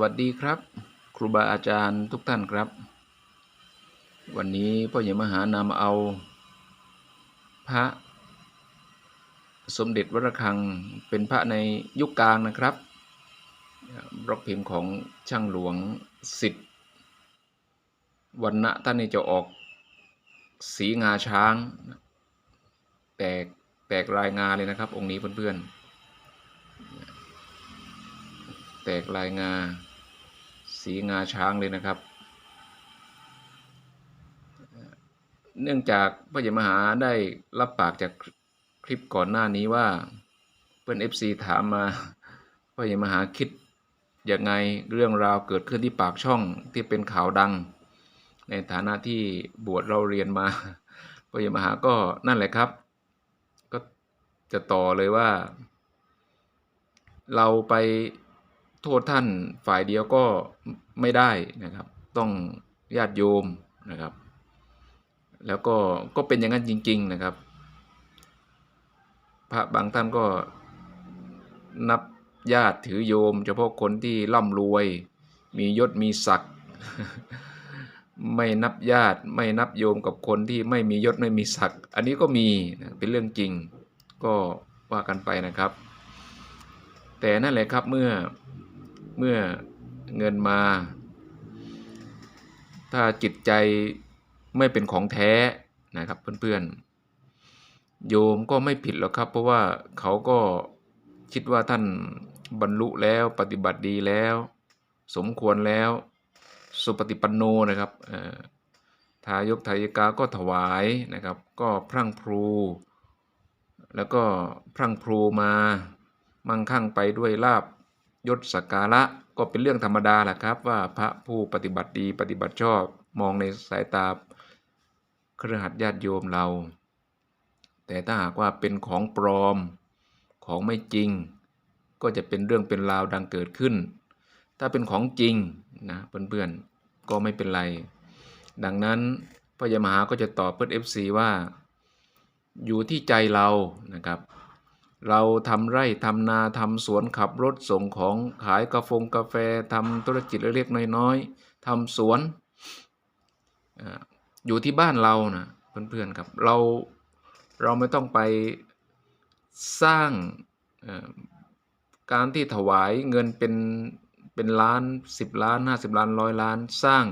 วัสดีครับ ครูบาอาจารย์ทุกท่านครับ วันนี้พ่อใหญ่มหานำเอา พระ สมเด็จวรคังเป็นพระในยุคกลางนะครับบล็อกพิมพ์ของช่างหลวงสิทธิ์วันณะท่านนี่จะออกสีงาช้าง แตกแตกลายงาเลยนะครับ องค์นี้เพื่อนๆแตกลายงา สีงาช้างเลยนะครับ เนื่องจากพระยมหาได้รับปากจากคลิปก่อนหน้านี้ว่าเพื่อน FC ถามมาพระยมหาคิดยังไงเรื่องราวเกิดขึ้นที่ปากช่องที่เป็นข่าวดัง ในฐานะที่บวชเราเรียนมาพระยมหาก็นั่นแหละครับ ก็จะต่อเลยว่า เราไป โทษท่านฝ่ายเดียวก็ไม่ได้นะครับ ต้องญาติโยมนะครับ แล้วก็ก็เป็นอย่างนั้นจริง ๆนะครับ พระบางท่านก็นับญาติถือโยม เฉพาะคนที่ร่ำรวย มียศมีศักดิ์ไม่นับญาติไม่นับโยมกับคนที่ไม่มียศไม่มีศักดิ์อันนี้ก็มีเป็นเรื่องจริง ก็ว่ากันไปนะครับ แต่นั่นแหละครับเมื่อ เมื่อเงินมา ถ้าจิตใจไม่เป็นของแท้นะครับเพื่อนๆ โยมก็ไม่ผิดหรอกครับ เพราะว่าเขาก็คิดว่าท่านบรรลุแล้วปฏิบัติดีแล้ว สมควรแล้วสุปฏิปันโนนะครับทายกทายิกาก็ถวายนะครับ ก็พรั่งพรูแล้วก็พรั่งพรูมา มั่งคั่งไปด้วยลาบ ยศสักการะก็เป็นเรื่องธรรมดาแหละครับ ว่าพระผู้ปฏิบัติดีปฏิบัติชอบมองในสายตาเครือขัดญาติโยมเรา แต่ถ้าหากว่าเป็นของปลอมของไม่จริง ก็จะเป็นเรื่องเป็นราวดังเกิดขึ้น ถ้าเป็นของจริงนะเพื่อนๆก็ไม่เป็นไร ดังนั้นพระยมหาก็จะตอบเพื่อน FC ว่า อยู่ที่ใจเรานะครับ เราทำไร่ทำนาทำสวนขับรถส่งของขายกาแฟกาแฟทำธุรกิจเล็กๆน้อยๆทำสวนอยู่ที่บ้านเรานะเพื่อนๆครับเราเราไม่ต้องไปสร้างการที่ถวายเงินเป็นเป็นล้านสิบล้านห้าสิบล้านร้อยล้าน สร้าง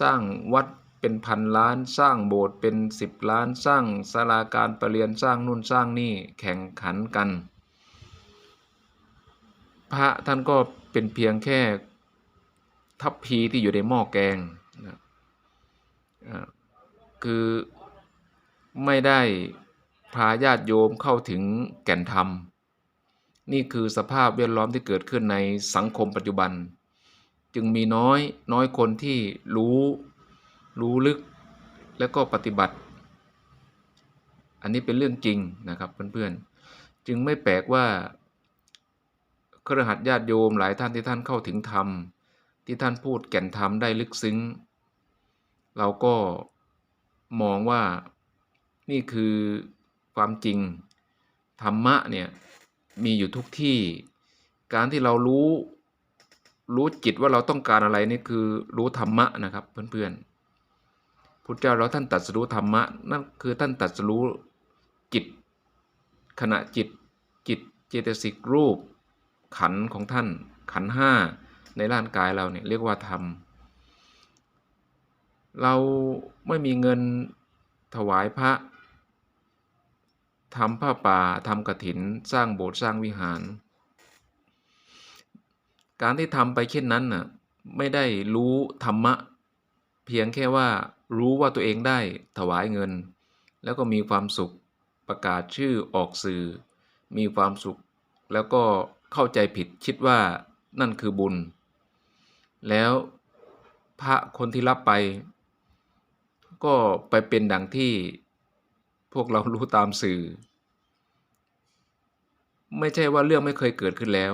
สร้างวัด เป็นพันล้านสร้างโบสถ์เป็นสิบล้านสร้างศาลาการประเรียนสร้างนู่นสร้างนี่แข่งขันกัน พระท่านก็เป็นเพียงแค่ทัพพีที่อยู่ในหม้อแกงนะคือไม่ได้พาญาติโยมเข้าถึงแก่นธรรม นี่คือสภาพแวดล้อมที่เกิดขึ้นในสังคมปัจจุบัน จึงมีน้อยน้อยคนที่รู้ รู้ลึกแล้วก็ปฏิบัติ อันนี้เป็นเรื่องจริงนะครับเพื่อนๆ จึงไม่แปลกว่าเครือขัดญาติโยมหลายท่านที่ท่านเข้าถึงธรรม ที่ท่านพูดแก่นธรรมได้ลึกซึ้ง เราก็มองว่านี่คือความจริงธรรมะเนี่ยมีอยู่ทุกที่ การที่เรารู้รู้จิตว่าเราต้องการอะไรนี่คือรู้ธรรมะนะครับเพื่อนๆ พุทธเจ้าเราท่านตัดสู้ธรรมะนั่นคือท่านตัดสู้จิต ขณะจิตจิตเจตสิกรูป ขันธ์ของท่านขันธ์ห้าในร่างกายเราเนี่ยเรียกว่าธรรม เราไม่มีเงินถวายพระทำผ้าป่าทำกระถิน สร้างโบสถ์สร้างวิหาร การที่ทำไปเช่นนั้นน่ะไม่ได้รู้ธรรมะ เพียงแค่ว่า รู้ว่าตัวเองได้ถวายเงิน แล้วก็มีความสุขประกาศชื่อออกสื่อ มีความสุข แล้วก็เข้าใจผิดคิดว่านั่นคือบุญ แล้วพระคนที่รับไป ก็ไปเป็นดังที่พวกเรารู้ตามสื่อ ไม่ใช่ว่าเรื่องไม่เคยเกิดขึ้นแล้ว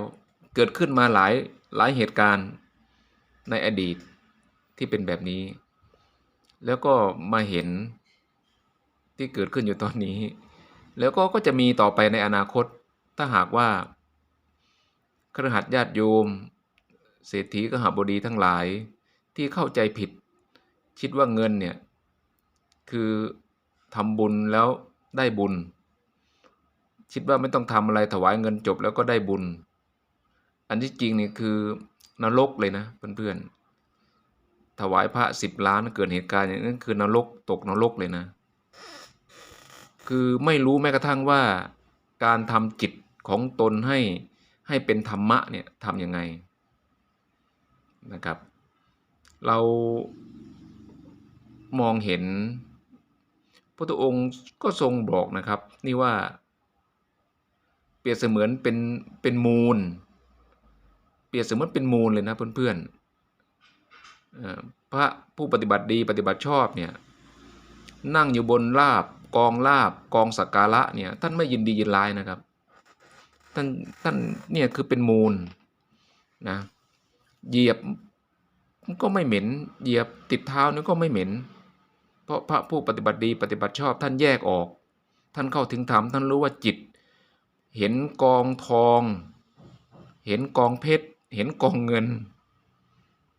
เกิดขึ้นมาหลายหลายเหตุการณ์ในอดีตที่เป็นแบบนี้ แล้วก็มาเห็นที่เกิดขึ้นอยู่ตอนนี้ แล้วก็ก็จะมีต่อไปในอนาคต ถ้าหากว่าครหัสญาติโยม เศรษฐีกหบดีทั้งหลายที่เข้าใจผิด คิดว่าเงินเนี่ย คือทำบุญแล้วได้บุญ คิดว่าไม่ต้องทำอะไรถวายเงินจบแล้วก็ได้บุญ อันที่จริงนี่คือนรกเลยนะเพื่อนๆ ถวายพระสิบล้านเกิดเหตุการณ์อย่างนั้นคือนรกตกนรกเลยนะ คือไม่รู้แม้กระทั่งว่า การทำจิตของตนให้ให้เป็นธรรมะเนี่ยทำยังไงนะครับ เรามองเห็นพระองค์ก็ทรงบอกนะครับ นี่ว่า เปรียบเสมือนเป็นเป็นมูล เปรียบเสมือนเป็นมูลเลยนะเพื่อนๆ พระผู้ปฏิบัติดีปฏิบัติชอบเนี่ยนั่งอยู่บนลาบกองลาบกองสักการะเนี่ยท่านไม่ยินดียินร้ายนะครับท่านท่านเนี่ยคือเป็นมูลนะเหยียบก็ไม่เหม็นเหยียบติดเท้านี่ก็ไม่เหม็น เพราะพระผู้ปฏิบัติดีปฏิบัติชอบท่านแยกออก ท่านเข้าถึงธรรมท่านรู้ว่าจิต เห็นกองทอง เห็นกองเพชร เห็นกองเงิน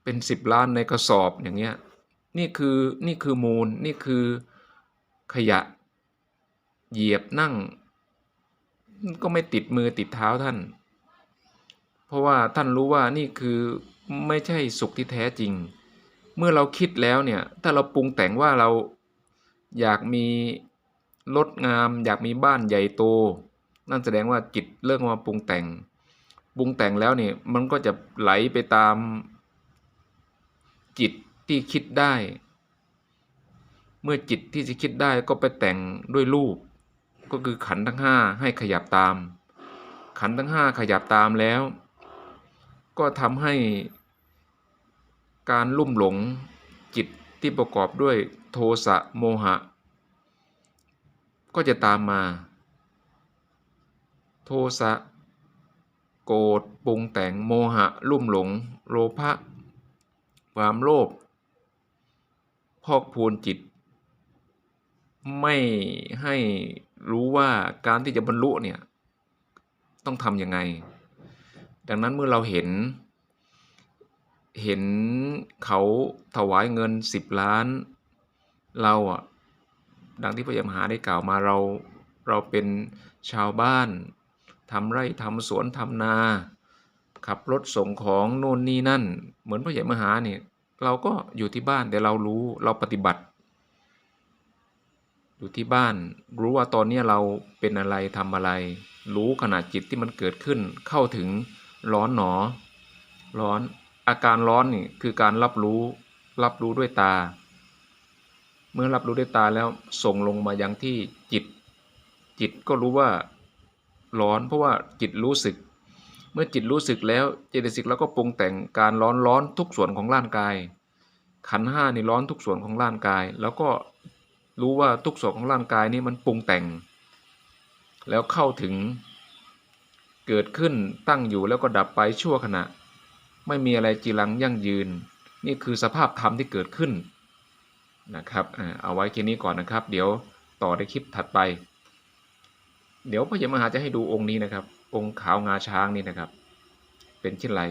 เป็นสิบล้านในกระสอบอย่างเงี้ยนี่คือนี่คือมูลนี่คือขยะเหยียบนั่ง ก็ไม่ติดมือติดเท้าท่าน เพราะว่าท่านรู้ว่านี่คือไม่ใช่สุขที่แท้จริง เมื่อเราคิดแล้วเนี่ยถ้าเราปรุงแต่งว่าเราอยากมีรถงาม อยากมีบ้านใหญ่โต นั่นแสดงว่าจิตเริ่มมาปรุงแต่ง ปรุงแต่งแล้วเนี่ยมันก็จะไหลไปตาม จิตที่คิดได้ เมื่อจิตที่จะคิดได้ก็ไปแต่งด้วยรูป ก็คือขันธ์ทั้งห้าให้ขยับตาม ขันธ์ทั้งห้าขยับตามแล้ว ก็ทำให้การลุ่มหลงจิตที่ประกอบด้วยโทสะโมหะ ก็จะตามมา โทสะโกรธปรุงแต่งโมหะ ลุ่มหลง โลภะ ความโลภพอกพูนจิต ไม่ให้รู้ว่าการที่จะบรรลุเนี่ยต้องทำยังไง ดังนั้นเมื่อเราเห็น เห็นเขาถวายเงินสิบล้าน เราอะดังที่พระยามหาได้กล่าวมาเราเราเป็นชาวบ้านทำไร่ทำสวนทำนา ขับรถส่งของโน่นนี่นั่น เหมือนพระยามหาเนี่ยเราก็อยู่ที่บ้านแต่เรารู้เราปฏิบัติ อยู่ที่บ้านรู้ว่าตอนนี้เราเป็นอะไรทำอะไร รู้ขนาดจิตที่มันเกิดขึ้น เข้าถึงร้อนหนอ ร้อนอาการร้อนนี่คือการรับรู้รับรู้ด้วยตา เมื่อรับรู้ด้วยตาแล้วส่งลงมายังที่จิต จิตก็รู้ว่าร้อนเพราะว่าจิตรู้สึก มื่อจิตรู้สึกแล้วเจตสิกแล้วก็ปรุงแต่งการร้อนร้อนทุกส่วนของร่างกาย ขันห้านี่ร้อนทุกส่วนของร่างกาย แล้วก็รู้ว่าทุกส่วนของร่างกายนี่มันปรุงแต่ง แล้วเข้าถึงเกิดขึ้นตั้งอยู่แล้วก็ดับไปชั่วขณะ ไม่มีอะไรจีรังยั่งยืน นี่คือสภาพธรรมที่เกิดขึ้นนะครับเอาไว้แค่นี้ก่อนนะครับ เดี๋ยวต่อในคลิปถัดไป เดี๋ยวพระยมหาจะให้ดูองค์นี้นะครับ องค์ขาวงาช้างนี่นะครับ เป็นเช่นไร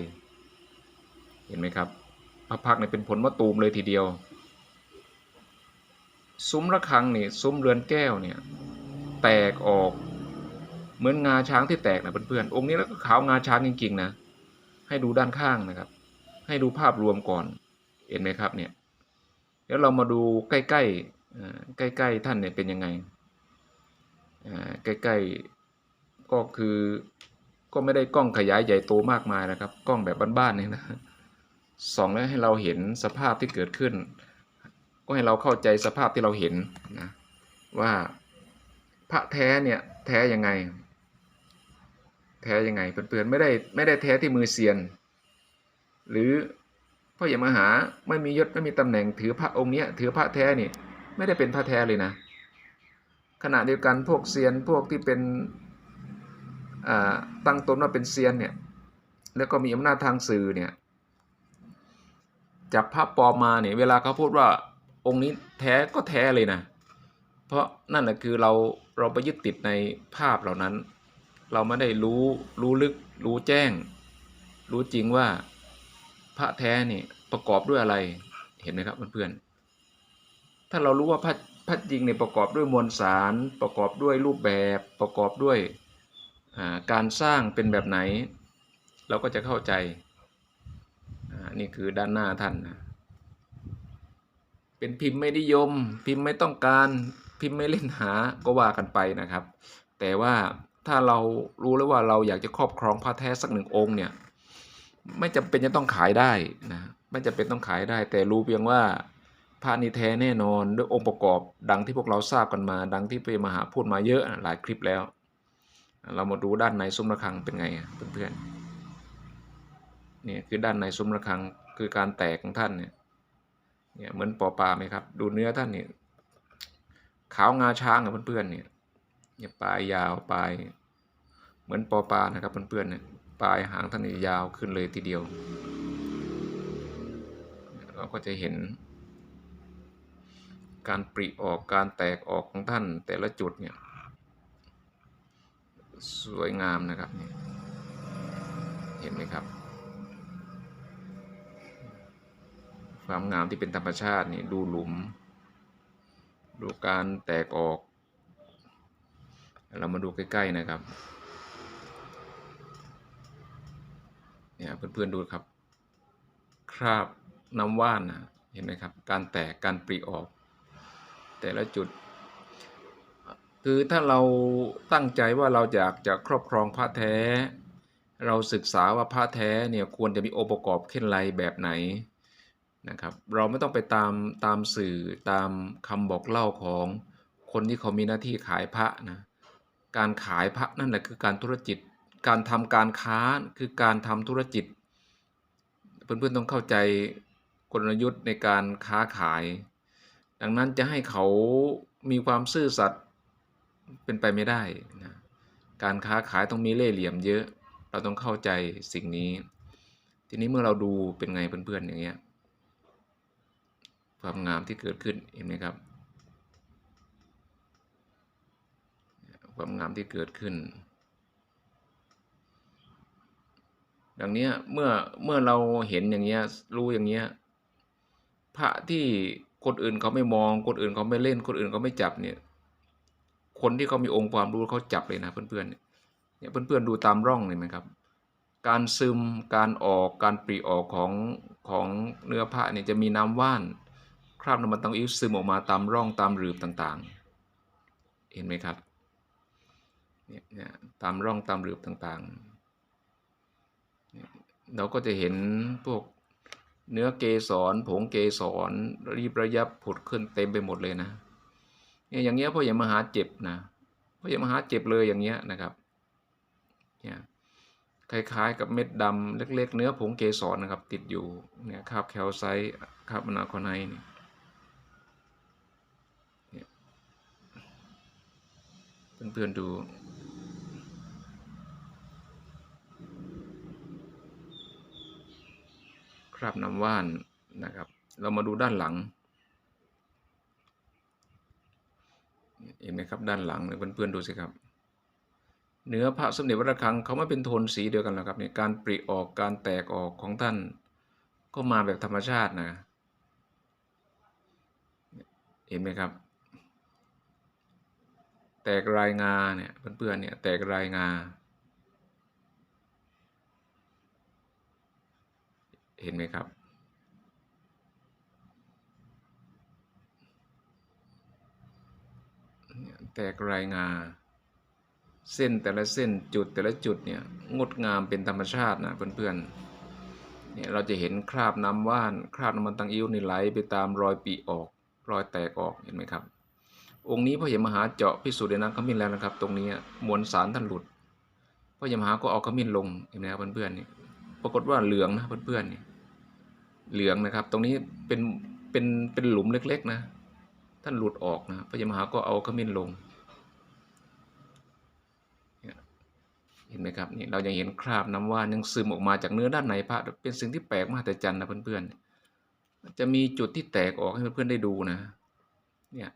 เห็นไหมครับพระพักเนี่ยเป็นผลมะตูมเลยทีเดียว ซุ้มระฆังเนี่ยซุ้มเรือนแก้วเนี่ยแตกออกเหมือนงาช้างที่แตกนะเพื่อนๆองค์นี้แล้วก็ขาวงาช้างจริงๆนะให้ดูด้านข้างนะครับ ให้ดูภาพรวมก่อนเห็นไหมครับเนี่ยเดี๋ยวเรามาดูใกล้ๆใกล้ๆท่านเนี่ยเป็นยังไงใกล้ๆ ก็คือก็ไม่ได้กล้องขยายใหญ่โตมากมายนะครับ กล้องแบบบ้านๆนี่นะส่องแล้วให้เราเห็นสภาพที่เกิดขึ้น ก็ให้เราเข้าใจสภาพที่เราเห็นนะว่าพระแท้เนี่ยแท้ยังไง แท้ยังไงเพื่อนๆไม่ได้ไม่ได้แท้ที่มือเซียน หรือพ่ออย่ามหาไม่มียศไม่มีตำแหน่งถือพระองค์เนี้ยถือพระแท้นี่ไม่ได้เป็นพระแท้เลยนะ ขณะเดียวกันพวกเซียนพวกที่เป็น ตั้งตนว่าเป็นเซียนเนี่ยแล้วก็มีอำนาจทางสื่อเนี่ยจับพระปลอมมาเนี่ยเวลาเขาพูดว่าองค์นี้แท้ก็แท้เลยนะ เพราะนั่นแหละคือเราเราไปยึดติดในภาพเหล่านั้น เราไม่ได้รู้รู้ลึกรู้แจ้ง รู้จริงว่าพระแท้นี่ประกอบด้วยอะไรเห็นไหมครับเพื่อนๆถ้าเรารู้ว่าพระพระจริงเนี่ยประกอบด้วยมวลสาร ประกอบด้วยรูปแบบประกอบด้วย การสร้างเป็นแบบไหน เราก็จะเข้าใจ นี่คือด้านหน้าท่านนะเป็นพิมพ์ไม่นิยม พิมพ์ไม่ต้องการพิมพ์ไม่เล่นหาก็ว่ากันไปนะครับ แต่ว่าถ้าเรารู้แล้วว่าเราอยากจะครอบครองพระแท้สักหนึ่งองค์เนี่ยไม่จำเป็นจะต้องขายได้นะไม่จำเป็นต้องขายได้ แต่รู้เพียงว่าพระนิแท้แน่นอนด้วยองค์ประกอบดังที่พวกเราทราบกันมา ดังที่พระมหาพูดมาเยอะหลายคลิปแล้ว เรามาดูด้านในซุ้มระฆังเป็นไงอะเพื่อนๆเนี่ยคือด้านในซุ้มระฆังคือการแตกของท่านเนี่ยเนี่ยเหมือนปอปลาไหมครับ ดูเนื้อท่านเนี่ยขาวงาช้างกับเพื่อนๆเนี่ยเนี่ยปลายยาวปลายเหมือนปอปลานะครับเพื่อนๆเนี่ยปลายหางท่านนี่ยาวขึ้นเลยทีเดียว เราก็จะเห็น การปริออกการแตกออกของท่านแต่ละจุดเนี่ย สวยงามนะครับเนี่ยเห็นไหมครับ ความงามที่เป็นธรรมชาตินี่ดูหลุม ดูการแตกออก เรามาดูใกล้ ๆนะครับเนี่ยเพื่อนๆดูครับ คราบน้ำว่านนะเห็นไหมครับ การแตกการปริออก แต่ละจุด คือถ้าเราตั้งใจว่าเราอยากจะครอบครองพระแท้ เราศึกษาว่าพระแท้เนี่ยควรจะมีองค์ประกอบเช่นไรแบบไหนนะครับ เราไม่ต้องไปตามตามสื่อตามคำบอกเล่าของคนที่เขามีหน้าที่ขายพระนะการขายพระนั่นแหละคือการธุรกิจ การทำการค้าคือการทำธุรกิจ เพื่อนๆต้องเข้าใจกลยุทธ์ในการค้าขาย ดังนั้นจะให้เขามีความซื่อสัตย์ เป็นไปไม่ได้นะการค้าขายต้องมีเล่ห์เหลี่ยมเยอะ เราต้องเข้าใจสิ่งนี้ ทีนี้เมื่อเราดูเป็นไงเพื่อนๆอย่างเงี้ยความงามที่เกิดขึ้นเห็นไหมครับ ความงามที่เกิดขึ้น ดังนี้เมื่อเมื่อเราเห็นอย่างเงี้ยรู้อย่างเงี้ยพระที่คนอื่นเขาไม่มองคนอื่นเขาไม่เล่นคนอื่นเขาไม่จับเนี่ย คนที่เขามีองค์ความรู้เขาจับเลยนะเพื่อนๆเนี่ยเพื่อนๆดูตามร่องเลยไหมครับ การซึมการออกการปริออกของของเนื้อพระเนี่ยจะมีน้ำว่านคราบน้ำมันตังอิวซึมออกมาตามร่องตามรืบต่างๆ เห็นไหมครับเนี่ยเนี่ยตามร่องตามรืบต่างๆ เราก็จะเห็นพวกเนื้อเกสรผงเกสรรีบระยับผุดขึ้นเต็มไปหมดเลยนะ เนี่ยอย่างเงี้ยพ่ออย่ามหาเจ็บนะพ่ออย่ามหาเจ็บเลยอย่างเงี้ยนะครับเนี่ยคล้ายๆ กับเม็ดดำเล็ก ๆ เนื้อผงเกสรนะครับ ติดอยู่เนี่ยคราบแคลไซต์คราบอนาคอไนนี่เพื่อนๆดูคราบน้ำว่านนะครับ เรามาดูด้านหลัง เห็นไหมครับด้านหลังเพื่อนๆดูสิครับ เนื้อพระสมเด็จวัดระฆังเขาไม่เป็นโทนสีเดียวกันหรอกครับเนี่ยการปริออกการแตกออกของท่าน ก็มาแบบธรรมชาตินะเห็นไหมครับ แตกรายงาเนี่ยเพื่อนๆเนี่ยแตกรายงาเห็นไหมครับ แตกรายงา เส้นแต่ละเส้นจุดแต่ละจุดเนี่ยงดงามเป็นธรรมชาตินะเพื่อนๆเนี่ยเราจะเห็นคราบน้ำว่าน คราบน้ำมันตังอิ้วนี่ไหลไปตามรอยปีออกรอยแตกออกเห็นไหมครับ องค์นี้พระยมหาเจาะพิสูจน์ในน้ำขมิ้นแล้วนะครับ ตรงนี้มวลสารท่านหลุดพระยมหาก็เอาขมิ้นลงเห็นไหมครับเพื่อนๆนี่ปรากฏว่าเหลืองนะเพื่อนๆนี่เหลืองนะครับ ตรงนี้เป็นเป็นเป็นหลุมเล็ก ๆ นะ ท่านหลุดออกนะพระยมหาก็เอาขมิ้นลง ห็นไหมครับนี่เรายังเห็นคราบน้ำว่านยังซึมออกมาจากเนื้อด้านในพระเป็นสิ่งที่แปลกมากแต่จันนะเพื่อนๆจะมีจุดที่แตกออกให้เพื่อนๆได้ดูนะเนี่ย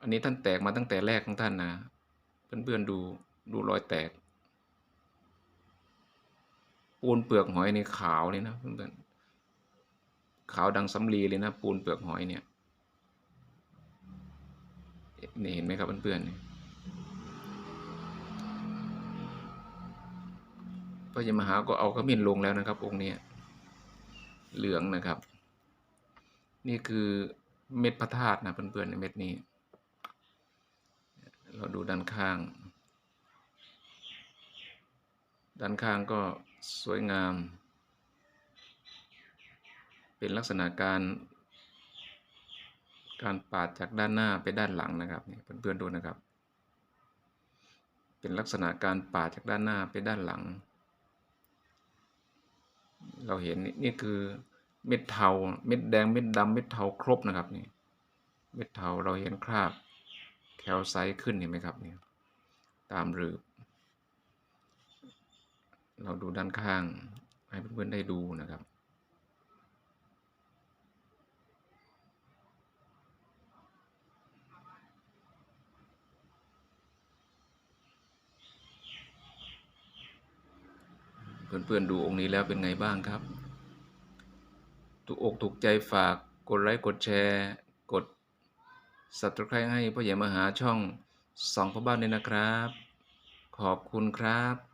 อันนี้ท่านแตกมาตั้งแต่แรกของท่านนะเพื่อนๆดูดูรอยแตกปูนเปลือกหอยในขาวเลยนะเพื่อนๆขาวดังสำลีเลยนะปูนเปลือกหอยเนี่ยนี่เห็นไหมครับเพื่อนๆ พระยมหาก็เอาขมิ้นลงแล้วนะครับ องค์นี้เหลืองนะครับ นี่คือเม็ดพระธาตุนะเพื่อนๆในเม็ดนี้ เราดูด้านข้าง ด้านข้างก็สวยงาม เป็นลักษณะการการปาดจากด้านหน้าไปด้านหลังนะครับเพื่อนๆดูนะครับ เป็นลักษณะการปาดจากด้านหน้าไปด้านหลัง เราเห็นนี่คือเม็ดเทาเม็ดแดงเม็ดดำเม็ดเทาครบนะครับนี่เม็ดเทาเราเห็นคราบแคลไซต์ขึ้นเห็นไหมครับนี่ตามรืบเราดูด้านข้างให้เพื่อนๆได้ดูนะครับ เพื่อนๆดูองค์นี้แล้วเป็นไงบ้างครับ ถูกอกถูกใจฝากกดไลค์กดแชร์ กด subscribe ให้พ่อใหญ่มาหาช่องสองพ่อบ้านด้วยนะครับ ขอบคุณครับ